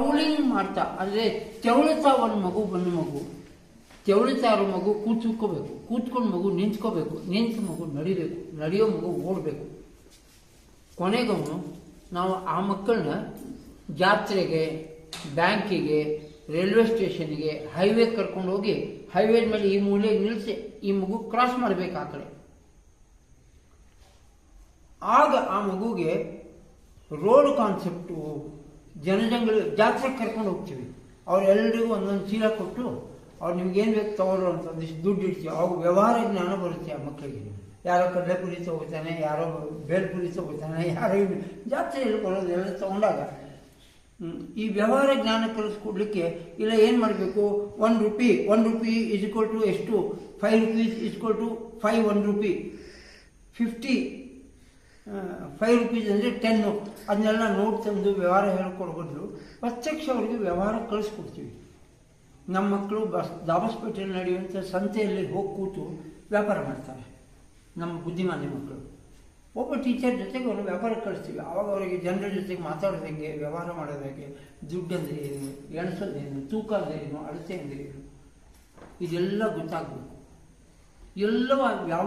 ಕ್ರೌಲಿಂಗ್ ಮಾಡ್ತಾ, ಅಂದರೆ ತೆವಳುತ್ತಾ ಒಂದು ಮಗು ಬಂದು ಮಗು. ತೆವಳುತ್ತಾ ಇರೋ ಮಗು ಕೂತ್ಕೋಬೇಕು, ಕೂತ್ಕೊಂಡು ಮಗು ನಿಂತ್ಕೋಬೇಕು, ನಿಂತ ಮಗು ನಡಿಬೇಕು, ನಡೆಯೋ ಮಗು ಓಡಬೇಕು. ಕೊನೆಗವನು ನಾವು ಆ ಮಕ್ಕಳನ್ನ ಜಾತ್ರೆಗೆ, ಬ್ಯಾಂಕಿಗೆ, ರೈಲ್ವೆ ಸ್ಟೇಷನ್ಗೆ, ಹೈವೇ ಕರ್ಕೊಂಡು ಹೋಗಿ, ಹೈವೇ ಮೇಲೆ ಈ ಮೂಲೆ ನಿಲ್ಲಿಸಿ ಈ ಮಗು ಕ್ರಾಸ್ ಮಾಡಬೇಕು ಆ ಕಡೆ. ಆಗ ಆ ಮಗುಗೆ ರೋಡ್ ಕಾನ್ಸೆಪ್ಟು ಜನಜಂಗಳಿ ಜಾತ್ರೆಗೆ ಕರ್ಕೊಂಡು ಹೋಗ್ತೀವಿ. ಅವರೆಲ್ಲರಿಗೂ ಒಂದೊಂದು ಚೀಲ ಕೊಟ್ಟು ಅವ್ರು ನಿಮ್ಗೇನು ಬೇಕು ತಗೊಳ್ಳೋ ಅಂತ ಒಂದಿಷ್ಟು ದುಡ್ಡು ಇಡ್ತೀವಿ. ಅವಾಗ ವ್ಯವಹಾರ ಜ್ಞಾನ ಬರುತ್ತೆ ಆ ಮಕ್ಕಳಿಗೆ. ಯಾರೋ ಕಡಲೆಪುರಿ ತಗೋತಾನೆ, ಯಾರೋ ಬೇಲ್ಪುರಿ ತಗೋತಾನೆ, ಯಾರೋ ಜಾತ್ರೆ ಜಾತ್ರೆಯಲ್ಲಿ ಎಲ್ಲ ತಗೊಂಡಾಗ ಈ ವ್ಯವಹಾರ ಜ್ಞಾನ ಕಲಿಸ್ಕೊಡ್ಲಿಕ್ಕೆ ಇಲ್ಲ ಏನು ಮಾಡಬೇಕು? One rupee one rupee is equal to ಎಷ್ಟು? Five rupees is equal to five one rupee. Fifty five rupees ಅಂದರೆ ಟೆನ್ನು ಅದನ್ನೆಲ್ಲ ನೋಟ್ ತಂದು ವ್ಯವಹಾರ ಹೇಳ್ಕೊಡೋ ಬದಲು ಪ್ರತ್ಯಕ್ಷ ಅವರಿಗೆ ವ್ಯವಹಾರ ಕಳಿಸ್ಕೊಡ್ತೀವಿ. ನಮ್ಮ ಮಕ್ಕಳು ಬಸ್ ದಾಬಸ್ಪೇಟೆಯಲ್ಲಿ ನಡೆಯುವಂಥ ಸಂತೆಯಲ್ಲಿ ಹೋಗಿ ಕೂತು ವ್ಯಾಪಾರ ಮಾಡ್ತಾರೆ. ನಮ್ಮ ಬುದ್ಧಿಮಾನಿ ಮಕ್ಕಳು ಒಬ್ಬ ಟೀಚರ್ ಜೊತೆಗೆ ಅವರು ವ್ಯಾಪಾರ ಕಳಿಸ್ತೀವಿ. ಆವಾಗ ಅವರಿಗೆ ಜನರ ಜೊತೆಗೆ ಮಾತಾಡೋದು ಹೇಗೆ, ವ್ಯವಹಾರ ಮಾಡೋದು ಹೇಗೆ, ದುಡ್ಡು ಅಂದರೆ ಏನು ಎಣಿಸೋದೇನು ತೂಕ ಅಂದರೆ ಏನು, ಅಳತೆ ಅಂದರೆ ಏನು, ಇದೆಲ್ಲ ಗೊತ್ತಾಗಬೇಕು. ಎಲ್ಲವ ಯಾವ